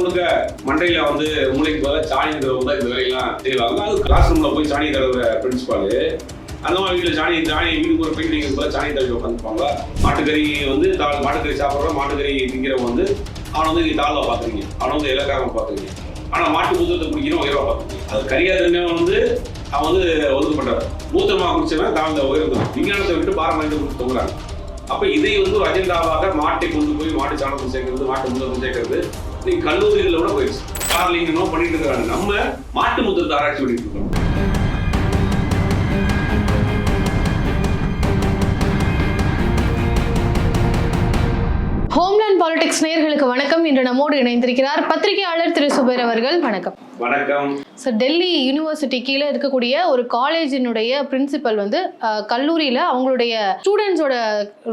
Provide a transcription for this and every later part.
முழுக்க முழுக்க மண்டையில வந்து மூளைக்கு பதிலாக சாணி தடவை தான் இந்த வேலையெல்லாம் செய்வாங்க. அது கிளாஸ் ரூம்ல போய் சாணி தடவை பிரின்சிபாலு அந்த மாதிரி வீட்டில் சாணி சாணி வீட்டுக்கு ஒரு பெயிண்ட் போய் சாணி தடவை உட்காந்துப்பாங்க. மாட்டுக்கறி வந்து தாள் மாட்டுக்கறி சாப்பிட்றோம் மாட்டுக்கறி திங்கிறவங்க வந்து அவனை வந்து நீ தாழ்வா பார்த்துருங்க அவனை வந்து இலக்காரமா பார்த்துருங்க ஆனா மாட்டு மூத்தத்தை குடிக்கணும் உயர்வா பார்த்துருங்க அது கரியா வந்து அவன் வந்து ஒதுக்கப்பட்டவன் மூத்தமா குடிச்சவன் தாழ்ந்த உயர்ந்தவன் விஞ்ஞானத்தை விட்டு பாரம்பரியத்தை கொடுத்து தொங்குறாங்க. அப்ப இதை வந்து ஒரு அஜெண்டாவாக மாட்டை கொண்டு போய் மாட்டு சாணத்தை சேர்க்கறது மாட்டு முத்தத்தை சேர்க்கறது நீ கல்லூரிகளில் கூட போயிடுச்சு கார்லிங்கனோ பண்ணிட்டு இருக்காங்க. நம்ம மாட்டு முத்திரத்தை ஆராய்ச்சி பண்ணிட்டு இருக்கோம். பாலிடிக்ஸ் நேர்களுக்கு வணக்கம். இன்று நம்மோடு இணைந்திருக்கிறார் பத்திரிகையாளர் திரு சுபேர் அவர்கள். வணக்கம். வணக்கம். சார் டெல்லி யூனிவர்சிட்டி கீழே இருக்கக்கூடிய ஒரு காலேஜினுடைய பிரின்சிபல் வந்து கல்லூரியில அவங்களுடைய ஸ்டூடெண்ட்ஸோட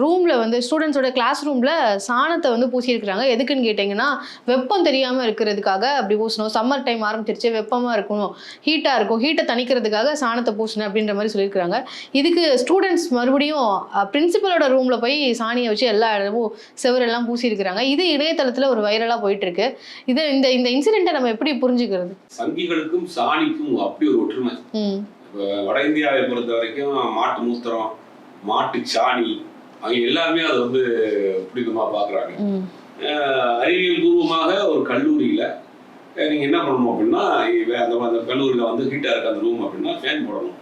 ரூம்ல வந்து ஸ்டூடெண்ட்ஸோட கிளாஸ் ரூம்ல சாணத்தை வந்து பூசியிருக்கிறாங்க. எதுக்குன்னு கேட்டிங்கன்னா வெப்பம் தெரியாம இருக்கிறதுக்காக அப்படி பூசணும். சம்மர் டைம் ஆரம்பிச்சிருச்சு. வெப்பமா இருக்கணும். ஹீட்டா இருக்கும். ஹீட்டை தணிக்கிறதுக்காக சாணத்தை பூசணும் அப்படின்ற மாதிரி சொல்லியிருக்கிறாங்க. இதுக்கு ஸ்டூடெண்ட்ஸ் மறுபடியும் பிரின்சிபலோட ரூம்ல போய் சாணியை வச்சு எல்லா இடமும் செவரெல்லாம் பூசியிருக்கிறாங்க. இது இணையதளத்துல ஒரு வைரலா போயிட்டு இருக்கு இது இந்த இந்த இன்சிடென்ட்டை நம்ம எப்படி புரிஞ்சுக்கிறது? சங்கிகளுக்கும் சாணிக்கும் அப்படி ஒரு ஒற்றுமை. வட இந்தியாவை பொறுத்த வரைக்கும் மாட்டு மூத்திரம் மாட்டு சாணி அவங்க எல்லாருமே அதை வந்து புனிதமா பாக்குறாங்க. அறிவியல் பூர்வமாக ஒரு கல்லூரியில நீங்க என்ன பண்ணணும் அப்படின்னா அந்த அந்த கல்லூரியில வந்து ஹீட்டா இருக்க அந்த ரூம் அப்படின்னா ஃபேன் போடணும்.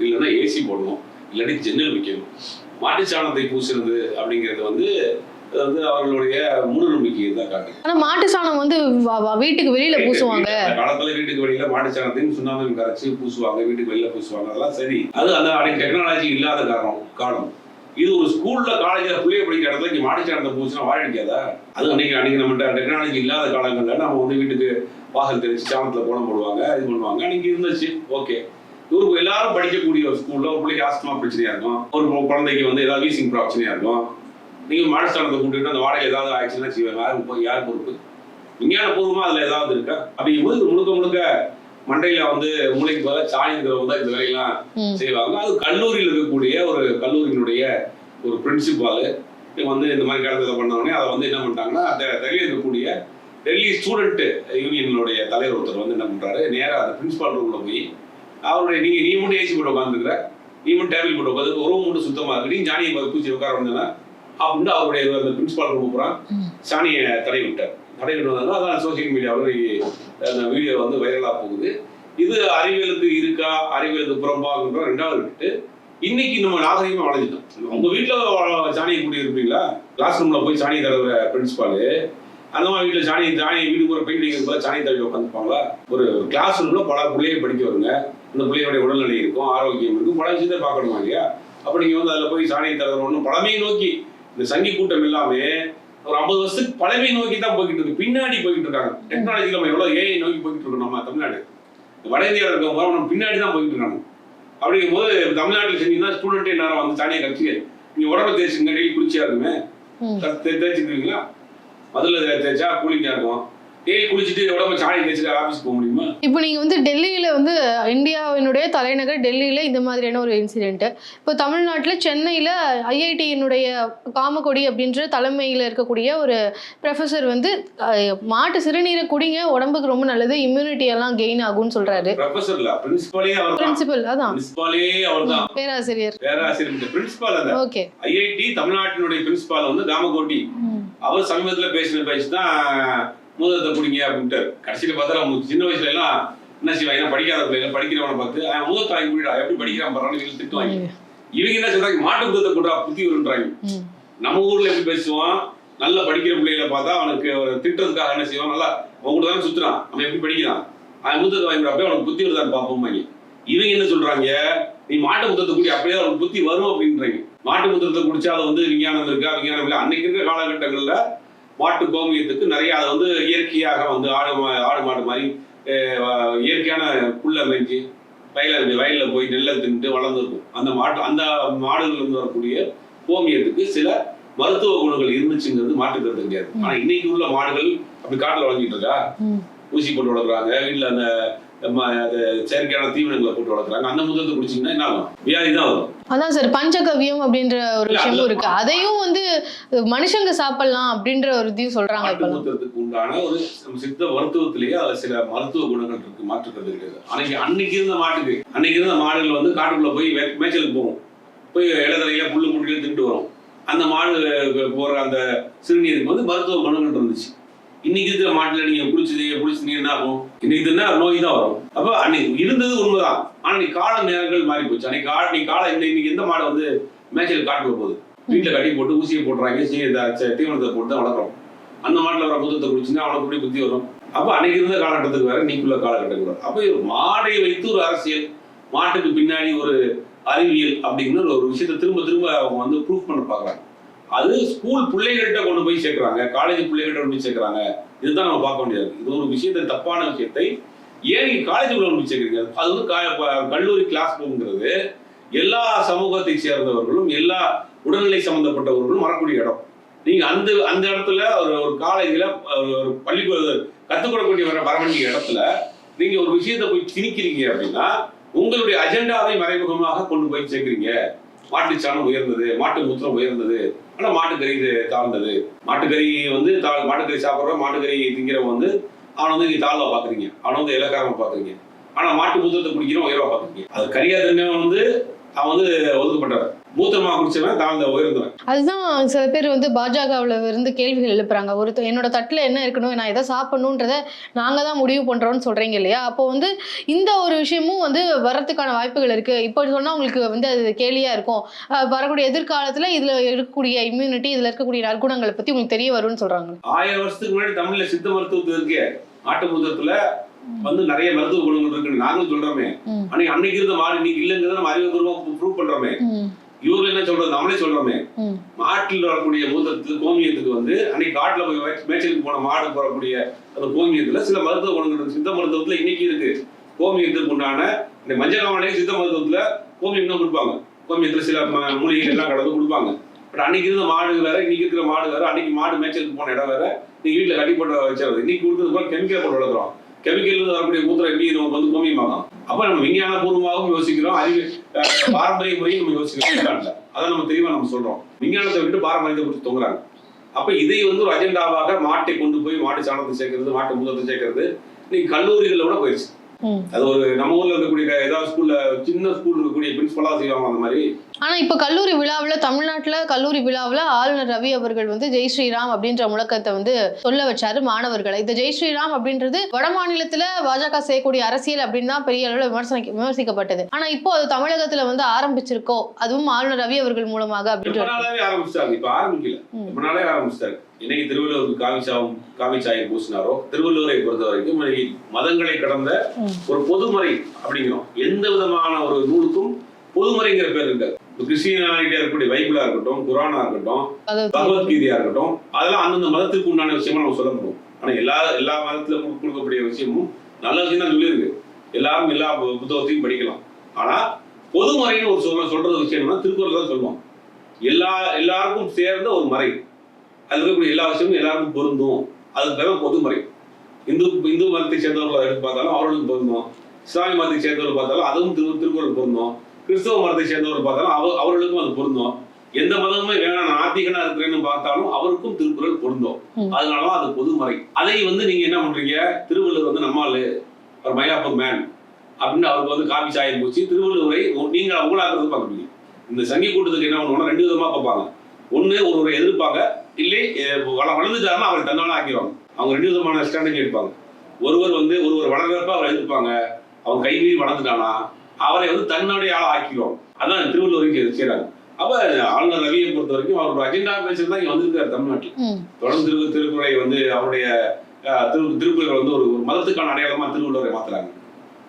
இல்லைன்னா ஏசி போடணும். இல்லாட்டி ஜன்னல் வைக்கணும். மாட்டு சாணத்தை பூசுறது அப்படிங்கிறது வந்து வந்து அவர்களுடைய மூட நம்பிக்கையை தான் காட்டுது. ஆனா மாட்டு சாணம் வந்து வீட்டுக்கு வெளியில பூசுவாங்க. காலத்துல வீட்டுக்கு வெளியில மாட்டு சாணத்தையும் சுண்ணாம்பையும் கரைச்சு பூசுவாங்க வீட்டுக்கு வெளியில பூசுவாங்க. அதெல்லாம் சரி. அது அந்த அன்னைக்கு டெக்னாலஜி இல்லாத காரணம் காலம் இது ஒரு ஸ்கூல்ல காலேஜ்ல பிள்ளைய படிக்கிற இடத்துல இங்க மாட்டு சாணத்தை பூசினா வாழடிக்காதா அது அன்னைக்கு அன்னைக்கு நம்ம டெக்னாலஜி இல்லாத காலங்கள்ல நம்ம வந்து வீட்டுக்கு வாசல் தெரிச்சு சாணத்துல கோலம் போடுவாங்க இது பண்ணுவாங்க. அன்னைக்கு இருந்துச்சு. ஓகே. இவருக்கு எல்லாரும் படிக்கக்கூடிய ஒரு ஸ்கூல்ல ஒரு பிள்ளைக்கு ஆஸ்துமா பிரச்சனையா இருக்கும். ஒரு குழந்தைக்கு வந்து ஏதாவது வீசிங் பிரச்சனையா இருக்கும். நீங்க மாட்டு சாணத்தை கூட்டிட்டு அந்த வாடகை ஏதாவது ஆயிடுச்சுன்னா செய்வாங்க போய் யார் பொறுப்பு? விஞ்ஞான பூர்வமா அதுல ஏதாவது இருக்கா? அப்படிங்கும்போது முழுக்க முழுக்க மண்டையில வந்து மூளைக்கு பதிலாக சாணி இருக்கிறவங்க தான் இந்த வேலையெல்லாம். செய்வாங்க. அது கல்லூரியில் இருக்கக்கூடிய ஒரு கல்லூரியினுடைய ஒரு பிரின்சிபால். வந்து இந்த மாதிரி கடத்தலை பண்ணவொடனே அதை வந்து என்ன பண்ணிட்டாங்கன்னா அந்த டெல்லியில் இருக்கக்கூடிய டெல்லி ஸ்டூடெண்ட் யூனியனுடைய தலைவர் ஒருத்தர் வந்து என்ன பண்றாரு நேரா அந்த பிரின்சிபால் ரூம்ல போய் அவருடைய நீங்க நீ மட்டும் ஏசி போட்டு உட்காந்துருக்கிற நீ மட்டும் டேபிள் போட்டு உட்காந்து ரூம் மட்டும் சுத்தமா இருக்கு நீ ஜானியை பூச்சி உட்கார வந்தேன்னா அப்படின்னு அவருடைய அந்த பிரின்சிபால் ம். சாணியை தடவி விட்டார். தடவி விட்டதால அதான் சோசியல் மீடியாவில் அந்த வீடியோ வந்து வைரலா போகுது. இது அறிவியலுக்கு இருக்கா அறிவியலுக்கு புறம்பாகுன்ற ரெண்டாவது விட்டு இன்னைக்கு நம்ம நாகரிகமா வளைஞ்சிட்டோம் உங்க வீட்டுல சாணியை கூட்டி இருப்பீங்களா? கிளாஸ் ரூம்ல போய் சாணியை தடவுற பிரின்சிபாலு அந்த மாதிரி வீட்டுல சாணி சாணி வீட்டுக்கு ஒரு பெயிண்டிங் போல சாணி தடவி உட்காந்துப்பாங்களா? ஒரு கிளாஸ் ரூம்ல பல பிள்ளைய படிக்க வருங்க. அந்த பிள்ளையோட உடல்நிலை இருக்கும் ஆரோக்கியம் இருக்கும் பல விஷயத்தை பார்க்கணுமா இல்லையா? அப்ப நீங்க வந்து அதுல போய் சாணியை தடவுறோம்னு பழமையை நோக்கி இந்த சங்கி கூட்டம் எல்லாமே ஒரு ஐம்பது வருஷத்துக்கு பழமையை நோக்கி தான் போய்கிட்டு இருக்கு. பின்னாடி போய்கிட்டு இருக்காங்க. டெக்னாலஜில நம்ம எவ்வளவு ஏஐ நோக்கி போய்கிட்டு இருக்கோம் நம்ம தமிழ்நாடு. வட இந்தியாவில் இருக்கவங்க நம்ம பின்னாடி தான் போய்கிட்டு இருக்காங்க. அப்படிங்கும் போது தமிழ்நாட்டில் செஞ்சீங்கன்னா ஸ்டூடெண்ட்டே நேரம் வந்து சாணியை கட்சி நீங்க உடம்பு தேய்ச்சிங்க டெய்லி குளிச்சியா இருக்குமே. ம். தே- தே- தேய்ச்சிருக்கீங்களா முதல்ல தே- தேய்ச்சா கூலிங்கா இருக்கும். டெய்லி குளிச்சுட்டு உடம்பு சாணி தேய்ச்சிட்டு ஆஃபீஸ் போக முடியுமா? இப்போ நீங்க வந்து டெல்லியில வந்து இந்தியாவினுடைய தலைநகர் டெல்லியில இந்த மாதிரியான ஒரு இன்சிடென்ட் இப்போ தமிழ்நாட்டுல சென்னையில ஐஐடியினுடைய காமக்கொடி அப்படின்ற தலைமையில இருக்கக்கூடிய ஒரு ப்ரொஃபசர் வந்து மாட்டு சிறுநீரை குடிங்க உடம்புக்கு ரொம்ப நல்லது இம்யூனிட்டி எல்லாம் கெயின் ஆகும்னு சொல்றாரு. பிரின்சிபாலே அதான். பேராசிரியர். பேராசிரியர் பிரின்சிபால் அந்த ஓகே. ஐஐடி தமிழ்நாட்டினுடைய பிரின்சிபால் வந்து காமகோட்டி அவர் சமீபத்துல பேசின பேச்சு தான் மூதத்தை குடிங்க அப்படின்ட்டு கடைசியில பார்த்தா அவங்க சின்ன வயசுல எல்லாம் என்ன செய்வாங்க? படிக்காத பிள்ளைங்க படிக்கிறவனை பார்த்து அவன் மூதத்தை வாங்கி குடிடா. எப்படி படிக்கிறான் பரவாயில்ல இவங்க திட்டுவாங்க. இவங்க என்ன சொல்றாங்க? மாட்டு மூதத்தை குடுறா புத்தி வருன்றாங்க நம்ம ஊர்ல எப்படி பேசுவான்? நல்லா படிக்கிற பிள்ளைகளை பார்த்தா அவனுக்கு ஒரு திட்டுறதுக்காக என்ன செய்வான்? நல்லா அவன் கூட தானே சுத்துறான். அவன் எப்படி படிக்கிறான்? அவன் மூத்தத்தை வாங்கிடுறப்ப அவனுக்கு புத்தி வருதான்னு பார்ப்போம் இவங்க என்ன சொல்றாங்க? நீ மாட்டு முத்தத்தை குடி அப்படியே அவனுக்கு புத்தி வரும் அப்படின்றாங்க. மாட்டு முத்தத்தை குடிச்சா அது வந்து விஞ்ஞானம் இருக்கா? விஞ்ஞானம் இல்லை. அன்னைக்கு இருக்கிற காலகட்டங்கள்ல மாட்டு கோமியத்துக்கு நிறைய அதை வந்து இயற்கையாக வந்து ஆடு மா- ஆடு மாடு மாதிரி இயற்கையான புல்ல மேய்ச்சி வயல வயல்ல போய் நெல்லை தின்ட்டு வளர்ந்துருக்கும். அந்த மாட்டு அந்த மாடுகள் இருந்து வரக்கூடிய கோமியத்துக்கு சில மருத்துவ குணங்கள் இருந்துச்சுங்கிறது மாற்றுக்கிறது கிடையாது. ஆனா இன்னைக்கு உள்ள மாடுகள் அப்படி காட்டுல வளர்ந்துட்டு இருக்கா? ஊசி போட்டு வளர்க்குறாங்க வீட்டில் அந்த செயற்கையான தீவனங்களை போட்டு வளர்க்குறாங்க. அந்த முதலத்தை குடிச்சீங்கன்னா என்ன ஆகும்? வியாதி தான் வரும். அதான் சார் பஞ்சகவியம் அப்படின்ற ஒரு விஷயமும் இருக்கு. அதையும் வந்து மனுஷங்க சாப்பிடலாம் அப்படின்ற ஒரு இதையும் சொல்றாங்க மூத்திரத்துக்கு உண்டான ஒரு சித்த மருத்துவத்திலேயே அதுல சில மருத்துவ குணங்கள் இருக்கு மாற்றுக்கிறது கிடையாது. அன்னைக்கு அன்னைக்கு இருந்த மாட்டுக்கு அன்னைக்கு இருந்த மாடுகள் வந்து காட்டுக்குள்ள போய் மேய்ச்சலுக்கு போகும். போய் இலதலையில புல்லு முட்டில தின்ட்டு வரும். அந்த மாடு போற அந்த சிறுநீருக்கு வந்து மருத்துவ குணங்கள் இருந்துச்சு. இன்னைக்கு இருக்கிற மாட்டுல நீங்க குடிச்சது குடிச்சு என்ன ஆகும்? இன்னைக்கு தின்னா நோய் தான் வரும். அப்ப அன்னைக்கு இருந்தது உண்மைதான். ஆனா நீ கால நேரங்கள் மாறி போச்சு. அன்னைக்கு கால நீ காலம் இன்னைக்கு இன்னைக்கு எந்த மாடு வந்து மேய்ச்சல் காட்டுக்குள்ள போகுது? வீட்டுல கட்டி போட்டு ஊசியை ச- தீவனத்தை போட்டு தான் வளர்க்குறோம். அந்த மாட்டுல வர புத்தத்தை குடிச்சுன்னா அவனுக்கு எப்படி புத்தி வரும். அப்ப அன்னைக்கு இருந்த காலகட்டத்துக்கு வேற நீக்குள்ள காலகட்டத்துக்கு வேற. அப்ப ஒரு மாடை வைத்து ஒரு அரசியல். மாட்டுக்கு பின்னாடி ஒரு அறிவியல் அப்படிங்கிற ஒரு விஷயத்தை திரும்ப திரும்ப அவங்க வந்து ப்ரூஃப் பண்ண பாக்குறாங்க அது ஸ்கூல் பிள்ளைகள்கிட்ட கொண்டு போய் சேர்க்குறாங்க காலேஜ் பிள்ளைகள்கிட்ட கொண்டு போய் சேர்க்குறாங்க. இதுதான் நம்ம பார்க்க வேண்டியது. இது ஒரு விஷயத்தை தப்பான விஷயத்தை ஏன் நீங்க காலேஜுக்குள்ள கொண்டு போய் சேர்க்குறீங்க? அது வந்து கா- கல்லூரி கிளாஸ் ரூம்ங்கிறது எல்லா சமூகத்தை சேர்ந்தவர்களும் எல்லா உடல்நிலை சம்பந்தப்பட்டவர்களும் வரக்கூடிய இடம். நீங்க அந்த அந்த இடத்துல ஒரு ஒரு காலேஜில் ஒரு ஒரு பள்ளி வர வர வேண்டிய இடத்துல நீங்க ஒரு விஷயத்தை போய் திணிக்கிறீங்க அப்படின்னா உங்களுடைய அஜெண்டாவை மறைமுகமாக கொண்டு போய் சேர்க்கிறீங்க. மாட்டுச்சாணம் உயர்ந்தது மாட்டு மூத்திரம் உயர்ந்தது. ஆனால் மாட்டுக்கறி இது தாழ்ந்தது. மாட்டுக்கறி வந்து தா- மாட்டுக்கறி சாப்பிட்றவன் மாட்டுக்கறி திங்கிறவன் வந்து அவனை வந்து நீங்கள் தாழ்வாக பார்க்குறீங்க அவனை வந்து இலக்காரமாக பார்க்குறீங்க ஆனால் மாட்டு மூத்திரத்தை குடிக்கிறவன் உயர்வாக பார்க்குறீங்க அது கரியா வந்து அவன் வந்து ஒதுக்கப்பட்டவன் மூத்திரமா குடிச்சவன் தாழ்ந்த உயர்ந்தவன். அதுதான் சில பேர் வந்து பாஜகவுல இருந்து கேள்விகள் எழுப்புறாங்க. ஒரு என்னோட தட்டுல என்ன இருக்கணும் நான் எதை சாப்பிடணுன்றத நாங்க தான் முடிவு பண்றோம்னு சொல்றீங்க இல்லையா? அப்போ வந்து இந்த ஒரு விஷயமும் வந்து வர்றதுக்கான வாய்ப்புகள் இருக்கு. இப்போ சொன்னா உங்களுக்கு வந்து அது கேலியா இருக்கும். வரக்கூடிய எதிர்காலத்துல இதுல இருக்கக்கூடிய இம்யூனிட்டி இதுல இருக்கக்கூடிய நற்குணங்களை பத்தி உங்களுக்கு தெரிய வரும்னு சொல்றாங்க. ஆயிரம் வருஷத்துக்கு முன்னாடி தமிழ்ல சித்த மருத்துவத்துல இருக்கே நாட்டு மூத்திரத்துல வந்து நிறைய மருத்துவ குணங்கள் இருக்குன்னு நாங்களும் சொல்றோமே. அன்னைக்கு இருந்த மாடு இன்னைக்கு இல்லைங்கிறத நம்ம அறிவுபூர்வமா ப்ரூவ் பண்றோமே. இவங்க என்ன சொல்றது? நம்மளே சொல்றோமே. மாட்டில் வரக்கூடிய மூத்திரத்துக்கு கோமியத்துக்கு வந்து அன்னைக்கு காட்டுல போய் மேய்ச்சலுக்கு போன மாடு போடக்கூடிய அந்த கோமியத்துல சில மருத்துவ குணங்கள் சித்த மருத்துவத்துல இன்னைக்கு இருக்கு. கோமியத்துக்கு உண்டான இந்த மஞ்சள் காமலையும் சித்த மருத்துவத்துல கோமியம் தான் கொடுப்பாங்க. கோமியத்துல சில மூலிகைகள் எல்லாம் கலந்து கொடுப்பாங்க. பட் அன்னைக்கு இருந்த மாடு வேற இன்னைக்கு இருக்கிற மாடு வேற அன்னைக்கு மாடு மேய்ச்சலுக்கு போன இடம் வேற நீங்க வீட்டுல கட்டி போட்டு வச்சிருது இன்னைக்கு கொடுத்தது போல கெமிக்கல் போட்டு வளர்க்குறோம். கெமிக்கல் வரக்கூடிய மூத்திரம் எப்படி? நமக்கு வந்து கோமியமாகும். அப்ப நம்ம விஞ்ஞான பூர்வமாகவும் யோசிக்கிறோம். அறிவு பாரம்பரிய முறையும் நம்ம யோசிக்கிறோம். அதை அதான் நம்ம தெளிவா நம்ம சொல்றோம். விஞ்ஞானத்தை விட்டு பாரம்பரியத்தை குறித்து தொங்குறாங்க. அப்ப இதை வந்து ஒரு அஜெண்டாவாக மாட்டை கொண்டு போய் மாட்டு சாணத்தை சேர்க்கறது மாட்டு முதத்தை சேர்க்கறது இன்னைக்கு கல்லூரிகளில் கூட போயிருச்சு. அது ஒரு நம்ம ஊர்ல இருக்கக்கூடிய ஏதாவது ஸ்கூல்ல சின்ன ஸ்கூல் இருக்கக்கூடிய பிரின்சிபலா செய்வாங்க அந்த மாதிரி. ஆனா இப்ப கல்லூரி விழாவுல தமிழ்நாட்டுல கல்லூரி விழாவுல ஆளுநர் ரவி அவர்கள் வந்து ஜெய் ஸ்ரீராம் அப்படின்ற முழக்கத்தை வந்து சொல்ல வச்சாரு மாணவர்களை. இந்த ஜெய் ஸ்ரீராம் அப்படின்றது வட மாநிலத்துல பாஜக செய்யக்கூடிய அரசியல் அப்படின்னு தான் பெரிய அளவுல விமர்சன விமர்சிக்கப்பட்டது. ஆனா இப்போ அது தமிழகத்துல வந்து ஆரம்பிச்சிருக்கோ அதுவும் ஆளுநர் ரவி அவர்கள் மூலமாக அப்படின்ற ஆரம்பிச்சிட்டாங்க இப்ப ஆரம்பிக்கல. ம். இன்னைக்கு திருவள்ளுவருக்கு காவிச்சாவும் காவிச்சாயை பூசினாரோ? திருவள்ளுவரை பொறுத்த வரைக்கும் இன்னைக்கு மதங்களை கடந்த. ஒரு பொதுமறை அப்படிங்கிறோம். எந்த விதமான ஒரு நூலுக்கும் பொதுமறைங்கிற பேர் இருக்காது கிறிஸ்டியானிட்டியா இருக்கக்கூடிய பைபிளா இருக்கட்டும் குரானா இருக்கட்டும் பகவத்கீதை. பகவத்கீதையா இருக்கட்டும் அதெல்லாம் அந்தந்த மதத்துக்கு உண்டான விஷயமா நம்ம சொல்ல முடியும். ஆனா எல்லா எல்லா மதத்துல கொடுக்கக்கூடிய விஷயமும் நல்ல விஷயம் தான் சொல்லியிருக்கு. எல்லாரும் எல்லா புத்தகத்தையும் படிக்கலாம். ஆனா பொதுமறைன்னு ஒரு சொல்ல சொல்றது விஷயம் என்னன்னா திருக்குறள் தான் சொல்லுவோம் எல்லா எல்லாருக்கும் சேர்ந்த ஒரு மறை. அது இருக்கக்கூடிய எல்லா விஷயமும் எல்லாருக்கும் பொருந்தும். அதுக்கு தான் பொதுமறை. இந்து இந்து மதத்தை சேர்ந்தவர்களை எடுத்து பார்த்தாலும் அவர்களுக்கு பொருந்தும். இஸ்லாமிய மதத்தை சேர்ந்தவர்கள் பார்த்தாலும் அதுவும் திரு திருக்குறள் பொருந்தும். கிறிஸ்தவ மதத்தை சேர்ந்தவர் பார்த்தாலும் அவ அவர்களுக்கும் அது பொருந்தும். எந்த மதமுமே வேணாம் நான் ஆத்திகனா இருக்கிறேன்னு பார்த்தாலும் அவருக்கும் திருக்குறள் பொருந்தும். அதனாலதான் அது பொதுமறை. அதை வந்து நீங்க என்ன பண்றீங்க? திருவள்ளுவர் வந்து நம்மாளு ஒரு மயிலாப்பூர் மேன் அப்படின்னு அவருக்கு வந்து காபி சாயம் பூச்சி திருவள்ளுவரை நீங்க உங்களாக்குறது பார்க்குறீங்க இந்த சங்கி கூட்டத்துக்கு என்ன பண்ணுவோம்னா ரெண்டு விதமா பார்ப்பாங்க. ஒண்ணு ஒருவரை எதிர்ப்பாங்க இல்லை வள வளர்ந்துட்டாருன்னா அவரை தன்னால ஆக்கிடுவாங்க அவங்க ரெண்டு விதமான ஸ்ட்ராட்டஜி எடுப்பாங்க. ஒருவர் வந்து ஒருவர் வளர்றப்ப அவரை எதிர்ப்பாங்க. அவன் கை மீறி வளர்ந்துட்டானா? அவரை வந்து தன்னுடைய ஆளா ஆக்கிடுவாங்க. அதான் திருவள்ளுவருக்கு செய்யறாங்க அப்ப ஆளுநர் ரவியை பொறுத்த வரைக்கும் அவரோட அஜெண்டா பேசுறது தான் இங்க வந்திருக்காரு தமிழ்நாட்டில். தொடர்ந்து திரு திருக்குறளை வந்து அவருடைய திரு திருக்குறள் வந்து ஒரு ஒரு மதத்துக்கான அடையாளமா திருவள்ளுவரை மாத்துறாங்க.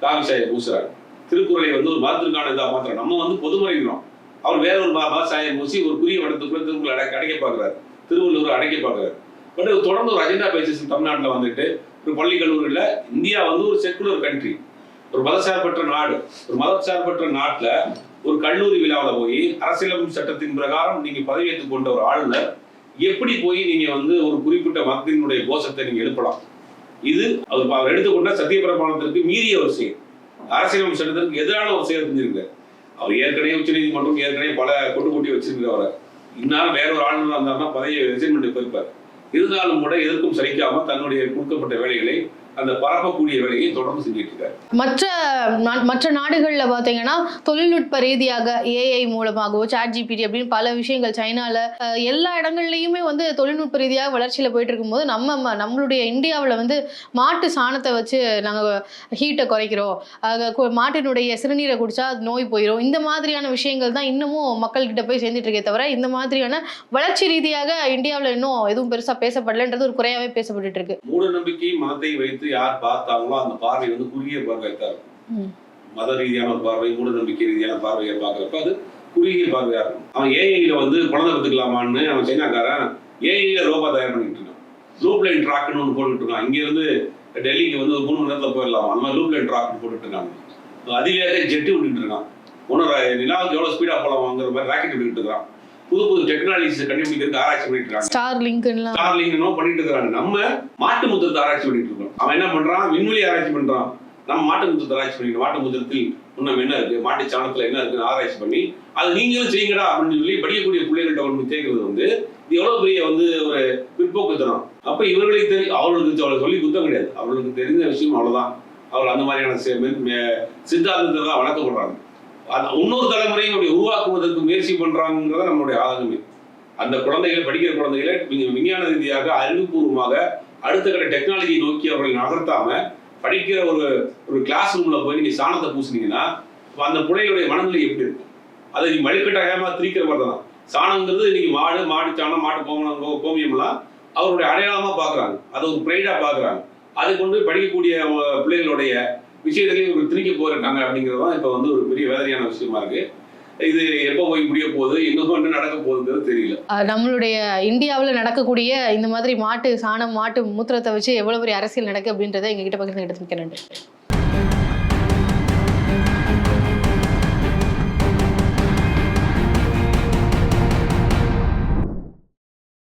காவிசாயை பூசுறாங்க திருக்குறளை வந்து ஒரு மதத்திற்கான இதா மாத்துறாங்க நம்ம வந்து பொதுமறைகிறோம் அவர் வேற ஒரு மத சாயம் பூசி ஒரு குறிய வட்டத்துக்குள்ள திருக்குறள் அடை அடைக்க பார்க்கிறார். திருவள்ளுவர் அடைக்க பார்க்குறாரு. பட் தொடர்ந்து ஒரு அஜெண்டா பேசிஸ் தமிழ்நாட்டில் வந்துட்டு ஒரு பள்ளி கல்லூரியில் இந்தியா வந்து ஒரு செக்குலர் கண்ட்ரி ஒரு மதசார்பற்ற நாடு. ஒரு மதசார்பற்ற நாட்டில் ஒரு கல்லூரி விழாவில் போய் அரசியலமைப்பு சட்டத்தின் பிரகாரம் நீங்கள் பதவியேற்றுக் கொண்ட ஒரு ஆளுநர் எப்படி போய் நீங்கள் வந்து ஒரு குறிப்பிட்ட மதத்தினுடைய கோஷத்தை நீங்கள் எழுப்பலாம்? இது அவர் அவர் எடுத்துக்கொண்ட சத்தியபிரமாணத்திற்கு மீறிய ஒரு செயல். அரசியலமைப்பு சட்டத்திற்கு எதிரான ஒரு செயல் செஞ்சிருக்காரு அவர் ஏற்கனவே உச்சநீதிமன்றம் ஏற்கனவே பல கொண்டு கூட்டி வச்சிருக்கிறவரை இன்னாலும் வேற ஒரு ஆளுநர் இருந்தாருன்னா பதவியை ரிசைன்மெண்ட் போயிருப்பார். இருந்தாலும் கூட எதற்கும் சலிக்காம தன்னுடைய கொடுக்கப்பட்ட வேலைகளை அந்த பரப்பக்கூடிய வேலையை தொடர்ந்து செஞ்சுட்டு இருக்காரு. மற்ற மற்ற நாடுகளில் பார்த்தீங்கன்னா தொழில்நுட்ப ரீதியாக ஏஐ மூலமாகவோ சாட் ஜிபிடி அப்படின்னு பல விஷயங்கள் சைனால அஹ், எல்லா இடங்கள்லையுமே வந்து தொழில்நுட்ப ரீதியாக வளர்ச்சியில் போயிட்டு இருக்கும்போது நம்ம நம்மளுடைய இந்தியாவில் வந்து மாட்டு சாணத்தை வச்சு நாங்கள் ஹீட்டை குறைக்கிறோம். மாட்டினுடைய சிறுநீரை குடிச்சா நோய் போயிடும் இந்த மாதிரியான விஷயங்கள் தான் இன்னமும் மக்கள்கிட்ட போய் சேர்ந்துட்டு இருக்கே தவிர இந்த மாதிரியான வளர்ச்சி ரீதியாக இந்தியாவில் இன்னும் எதுவும் பெருசாக பேசப்படலைன்றது ஒரு குறையாவே பேசப்பட்டுட்டு இருக்கு. மூட நம்பிக்கை மதத்தை வைத்து யார் பார்த்தாங்களோ அந்த பார்வை வந்து குறுகிய பார்வை தான் இருக்கும். மத ரீதியான ஒரு பார்வை மூட நம்பிக்கை ரீதியான பார்வையை பார்க்கறப்ப அது குறுகிய பார்வையா இருக்கும். அவன் ஏஐல வந்து குழந்தை பெற்றுக்கலாமான்னு அவன் சைனாக்காரன் ஏஐல ரோபா தயார் பண்ணிட்டு இருக்கான். லூப் லைன் ட்ராக்னு ஒன்று போட்டுட்டு இருக்கான். இங்க இருந்து டெல்லிக்கு வந்து ஒரு மூணு மணி நேரத்துல போயிடலாம்? அந்த மாதிரி லூப் லைன் ட்ராக்னு போட்டுட்டு இருக்காங்க அதிவேக ஜெட்டு விட்டுட்டு இருக்கான். ஒன்னும் நிலாவுக்கு எவ்வளவு ஸ்பீடா போலாமாங்கிற மாதிரி ராக்கெட் விட்டுட்டு இருக்கான். புது புது டெக்னாலஜிஸ் கண்டுபிடிக்கிறதுக்கு ஆராய்ச்சி பண்ணிட்டு இருக்காங்க ஸ்டார் லிங்க்லாம் ஸ்டார்லிங் என்னமோ பண்ணிட்டு இருக்காங்க நம்ம மாட்டு முத்திரத்தை ஆராய்ச்சி பண்ணிட்டு இருக்கோம் அவன் என்ன பண்றான்? விண்வெளி ஆராய்ச்சி பண்றான். நம்ம மாட்டு முத்திரத்தை ஆராய்ச்சி பண்ணிட்டு மாட்டு முத்திரத்தில் இன்னும் என்ன இருக்கு? மாட்டு சாணத்துல என்ன இருக்குன்னு ஆராய்ச்சி பண்ணி அது நீங்களும் செய்யுங்கடா அப்படின்னு சொல்லி படிக்கக்கூடிய பிள்ளைகள்கிட்ட கொண்டு கேட்கறது வந்து இது எவ்வளவு பெரிய வந்து ஒரு பிற்போக்குத்தனம். அப்ப இவர்களுக்கு தெரி அவர்களுக்கு அவளை சொல்லி குத்தம் கிடையாது. அவர்களுக்கு தெரிஞ்ச விஷயம் அவ்வளவுதான். அவர்கள் அந்த மாதிரியான சித்தாந்தத்தை தான் வளர்க்கப்படுறாங்க இன்னொரு தலைமுறையும் அப்படி உருவாக்குவதற்கு முயற்சி பண்றாங்கிறத நம்மளுடைய ஆளுமை. அந்த குழந்தைகள் படிக்கிற குழந்தைகளை விஞ்ஞான ரீதியாக அறிவுபூர்வமாக அடுத்த கட்ட டெக்னாலஜியை நோக்கி அவர்களை நகர்த்தாம படிக்கிற ஒரு ஒரு கிளாஸ் ரூம்ல போய் நீங்க சாணத்தை பூசினீங்கன்னா அந்த பிள்ளைகளுடைய மனநிலை எப்படி இருக்கும்? அதை நீ மழுக்கட்டாயமா திரிக்கிற மாதிரி தான். சாணங்கிறது இன்னைக்கு மாடு மாடு சாணம் மாட்டு கோமணம் கோ- கோமியம்லாம் அவருடைய அடையாளமா பாக்குறாங்க. அதை ஒரு பிரைடா பாக்குறாங்க. அது கொண்டு படிக்கக்கூடிய பிள்ளைகளுடைய விஷயத்திலையும் ஒரு திணிக்க போயிருக்காங்க அப்படிங்கிறது தான் இப்போ வந்து ஒரு பெரிய வேதனையான விஷயமா இருக்கு. இது எப்போ போய் முடிய போகுது? இன்னும் என்ன நடக்க போகுதுங்கிறது தெரியல. நம்மளுடைய இந்தியாவில் நடக்கக்கூடிய இந்த மாதிரி மாட்டு சாணம் மாட்டு மூத்திரத்தை வச்சு எவ்வளோ பெரிய அரசியல் நடக்கு அப்படின்றத எங்ககிட்ட பகிர்ந்து எடுத்துக்க நன்றி.